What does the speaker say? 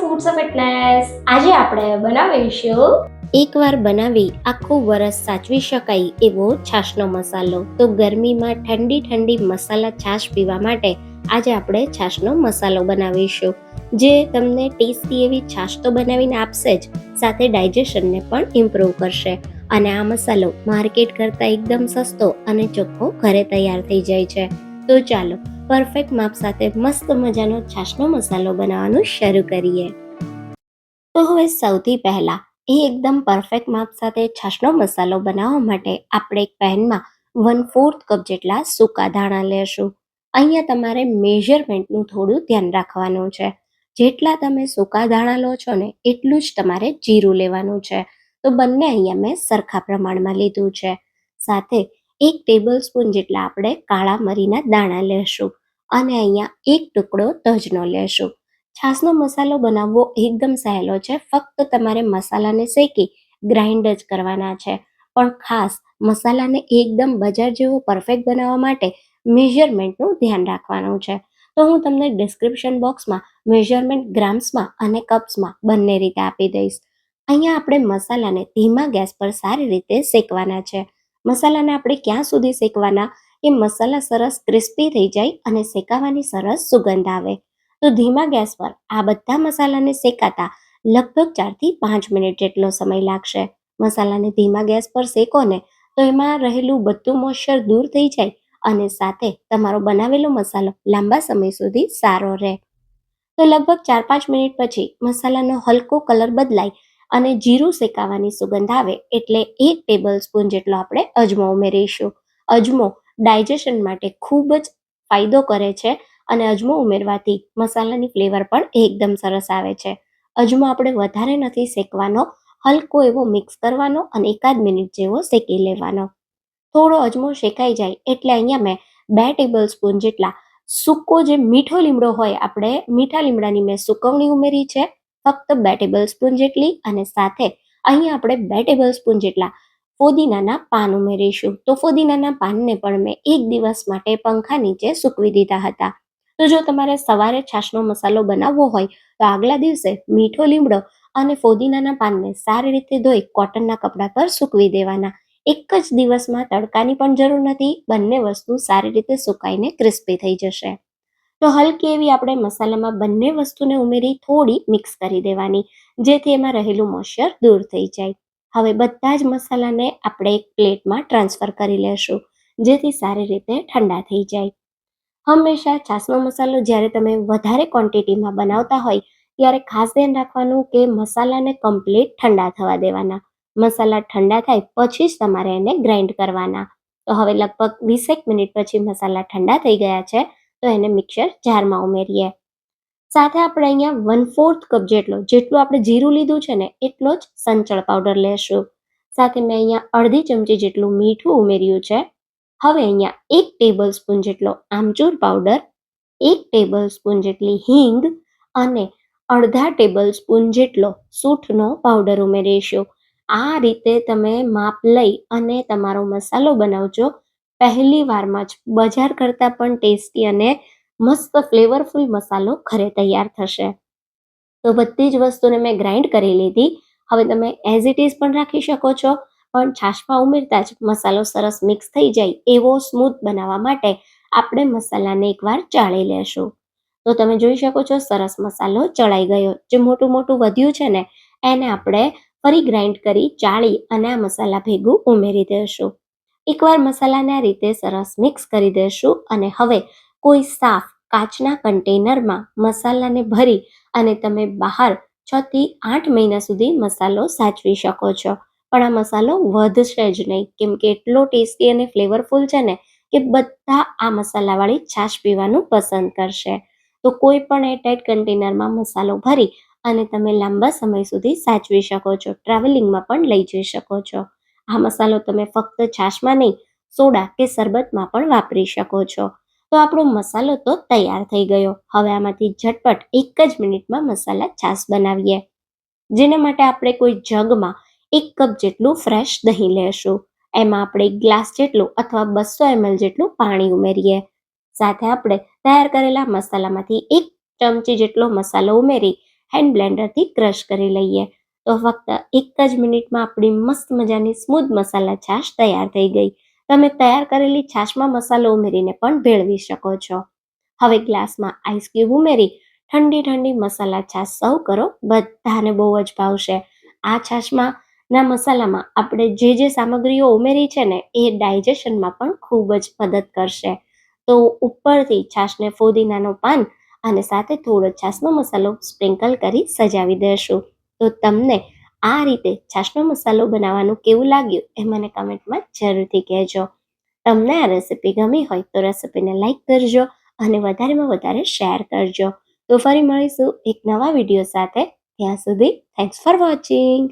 Foods of fitness આજે આપણે બનાવીશું એકવાર બનાવી આખું વરસ સાચવી શકાય એવો છાશનો મસાલો. તો ગરમીમાં ઠંડી ઠંડી મસાલા છાશ પીવા માટે આજે આપણે છાશનો મસાલો બનાવીશું. જે તમને ટેસ્ટી એવી છાશ તો બનાવીને આપશે જ, સાથે ડાયજેશનને પણ ઇમ્પ્રૂવ કરશે. અને આ મસાલો માર્કેટ કરતાં એકદમ સસ્તો અને ચોખ્ખો ઘરે તૈયાર થઈ જાય છે. તો ચાલો પરફેક્ટ માપ સાથે મસ્ત મજાનો છાશનો મસાલો બનાવવાનું શરૂ કરીએ. તો હવે સૌથી પહેલા એ એકદમ પરફેક્ટ માપ સાથે છાશનો મસાલો બનાવવા માટે આપણે એક પેનમાં વન ફોર્થ કપ જેટલા સૂકા ધાણા લેશું. અહીંયા તમારે મેઝરમેન્ટનું થોડું ધ્યાન રાખવાનું છે. જેટલા તમે સૂકા ધાણા લો છો ને એટલું જ તમારે જીરું લેવાનું છે. તો બંને અહીંયા મેં સરખા પ્રમાણમાં લીધું છે. સાથે એક ટેબલ સ્પૂન જેટલા આપણે કાળા મરીના દાણા લેશું. અને અહીંયા એક ટુકડો તજનો લેશું. છાશનો મસાલો બનાવવો એકદમ સહેલો છે. ફક્ત તમારે મસાલાને શેકી ગ્રાઇન્ડ જ કરવાના છે. પણ ખાસ મસાલાને એકદમ બજાર જેવો પરફેક્ટ બનાવવા માટે મેઝરમેન્ટનું ધ્યાન રાખવાનું છે. તો હું તમને ડિસ્ક્રિપ્શન બોક્સમાં મેઝરમેન્ટ ગ્રામ્સમાં અને કપ્સમાં બંને રીતે આપી દઈશ. અહીંયા આપણે મસાલાને ધીમા ગેસ પર સારી રીતે શેકવાના છે. મસાલાને આપણે ક્યાં સુધી શેકવાના? એ મસાલા સરસ ક્રિસ્પી થઈ જાય અને શેકાવાની સરસ સુગંધ આવે. તો ધીમા ગેસ પર આ બધા મસાલાને શેકાતા લગભગ ચારથી પાંચ મિનિટ જેટલો સમય લાગશે. મસાલાને ધીમા ગેસ પર શેકો ને તો એમાં રહેલું બધું મોઇશ્ચર દૂર થઈ જાય અને સાથે તમારો બનાવેલો મસાલો લાંબા સમય સુધી સારો રહે. તો લગભગ ચાર પાંચ મિનિટ પછી મસાલાનો હલકો કલર બદલાય અને જીરું શેકાવાની સુગંધ આવે એટલે એક ટેબલ સ્પૂન જેટલો આપણે અજમો ઉમેરીશું. અજમો ડાયજેશન માટે ખૂબ જ ફાયદો કરે છે અને અજમો ઉમેરવાથી મસાલાની ફ્લેવર પણ એકદમ સરસ આવે છે. અજમો આપણે વધારે નથી શેકવાનો, હલકો એવો મિક્સ કરવાનો અને એકાદ મિનિટ જેવો શેકી લેવાનો. થોડો અજમો શેકાઈ જાય એટલે અહીંયા મેં બે ટેબલ સ્પૂન જેટલા સૂકો જે મીઠો લીમડો હોય, આપણે મીઠા લીમડાની મેં સુકવણી ઉમેરી છે, ફક્ત બે ટેબલ સ્પૂન જેટલી અને સાથે અહીંયા આપણે બે ટેબલ સ્પૂન જેટલા ફોદીનાના પાન ઉમેરીશું. તો ફોદીનાના પાનને પણ મેં એક દિવસ માટે પંખા નીચે સૂકવી દીધા હતા. તો જો તમારે સવારે છાશનો મસાલો બનાવવો હોય, તો આગલા દિવસે મીઠો લીમડો અને ફોદીનાના પાનને સારી રીતે ધોઈ કોટનના કપડા પર સૂકવી દેવાના. એક જ દિવસમાં તડકાની પણ જરૂર નથી, બંને વસ્તુ સારી રીતે સુકાઈને ક્રિસ્પી થઈ જશે. તો હલકી એવી આપણે મસાલામાં બંને વસ્તુને ઉમેરી થોડી મિક્સ કરી દેવાની, જેથી એમાં રહેલું મોઇશ્ચર દૂર થઈ જાય. હવે બધા જ મસાલાને આપણે એક પ્લેટમાં ટ્રાન્સફર કરી લેશું, જેથી સારી રીતે ઠંડા થઈ જાય. હંમેશા છાસનો મસાલો જ્યારે તમે વધારે ક્વોન્ટિટીમાં બનાવતા હોય, ત્યારે ખાસ ધ્યાન રાખવાનું કે મસાલાને કમ્પ્લીટ ઠંડા થવા દેવાના. મસાલા ઠંડા થાય પછી જ તમારે એને ગ્રાઇન્ડ કરવાના. તો હવે લગભગ વીસેક મિનિટ પછી મસાલા ઠંડા થઈ ગયા છે, તો એને મિક્સર જારમાં ઉમેરીએ. સાથે આપણે અહીંયા વન ફોર્થ કપ જેટલો, જેટલું આપણે જીરું લીધું છે ને, એટલો જ સંચળ પાવડર લેશું. સાથે મેં અહીંયા અડધી ચમચી જેટલું મીઠું ઉમેર્યું છે. હવે અહીંયા એક ટેબલ સ્પૂન જેટલો આમચૂર પાવડર એક ટેબલ સ્પૂન જેટલી હિંગ અને અડધા ટેબલ સ્પૂન જેટલો સૂંઠનો પાવડર ઉમેરીશું. આ રીતે તમે માપ લઈ અને તમારો મસાલો બનાવજો. પહેલી વારમાં જ બજાર કરતાં પણ ટેસ્ટી અને મસ્ત ફ્લેવરફુલ મસાલો ઘરે તૈયાર થશે. તો બધી જ વસ્તુને મેં ગ્રાઇન્ડ કરી લીધી. હવે તમે એઝ ઇટ ઇઝ પણ રાખી શકો છો, પણ છાશમાં ઉમેરતા જ મસાલો સરસ મિક્સ થઈ જાય એવો સ્મૂથ બનાવવા માટે આપણે મસાલાને એકવાર ચાળી લેશું. તો તમે જોઈ શકો છો સરસ મસાલો ચડાઈ ગયો. જે મોટું મોટું વધ્યું છે ને, એને આપણે ફરી ગ્રાઇન્ડ કરી ચાળી અને આ મસાલા ભેગું ઉમેરી દઈશું એકવાર મસાલાને આ રીતે સરસ મિક્સ કરી દઈશું અને હવે કોઈ સાફ કાચના કન્ટેનરમાં મસાલાને ભરી અને તમે બહાર છ થી આઠ મહિના સુધી મસાલો સાચવી શકો છો. પણ આ મસાલો વધશે જ નહીં. કેમ કે એટલો ટેસ્ટી અને ફ્લેવરફુલ છે ને કે બધા આ મસાલાવાળી છાશ પીવાનું પસંદ કરશે. તો કોઈ પણ એરટાઇટ કન્ટેનરમાં મસાલો ભરી અને તમે લાંબા સમય સુધી સાચવી શકો છો. ટ્રાવેલિંગમાં પણ લઈ જઈ શકો છો. આ મસાલો તમે ફક્ત છાશમાં નહીં, સોડા કે શરબતમાં પણ વાપરી શકો છો. તો આપણો મસાલો તો તૈયાર થઈ ગયો. હવે આમાંથી ઝટપટ એક જ મિનિટમાં મસાલા છાશ બનાવીએ. જેના માટે આપણે કોઈ જગમાં એક કપ જેટલું ફ્રેશ દહીં લેશું. એમાં આપણે એક ગ્લાસ જેટલું અથવા બસો એમએલ જેટલું પાણી ઉમેરીએ. સાથે આપણે તૈયાર કરેલા મસાલામાંથી એક ચમચી જેટલો મસાલો ઉમેરી હેન્ડ બ્લેન્ડરથી ક્રશ કરી લઈએ. તો ફક્ત એક જ મિનિટમાં આપણી મસ્ત મજાની સ્મૂધ મસાલા છાશ તૈયાર થઈ ગઈ. તમે તૈયાર કરેલી છાશમાં મસાલો ઉમેરીને પણ ભેળવી શકો છો. હવે ગ્લાસમાં આઈસ ઉમેરી ઠંડી ઠંડી મસાલા છાશ સર્વ કરો, બધાને બહુ જ ભાવશે. આ છાશમાં ના મસાલામાં આપણે જે જે સામગ્રીઓ ઉમેરી છે ને, એ ડાયજેશનમાં પણ ખૂબ જ મદદ કરશે. તો ઉપરથી છાશને ફોદીનાનો પાન અને સાથે થોડો છાશનો મસાલો સ્પ્રિંકલ કરી સજાવી દેશું. તો તમને આ રીતે છાશનો મસાલો બનાવવાનું કેવું લાગ્યું એ મને કમેન્ટમાં જરૂરથી કહેજો. તમને આ રેસિપી ગમી હોય તો રેસિપીને લાઇક કરજો અને વધારેમાં વધારે શેર કરજો. તો ફરી મળીશું એક નવા વીડિયો સાથે. ત્યાં સુધી થેન્ક્સ ફોર વોચિંગ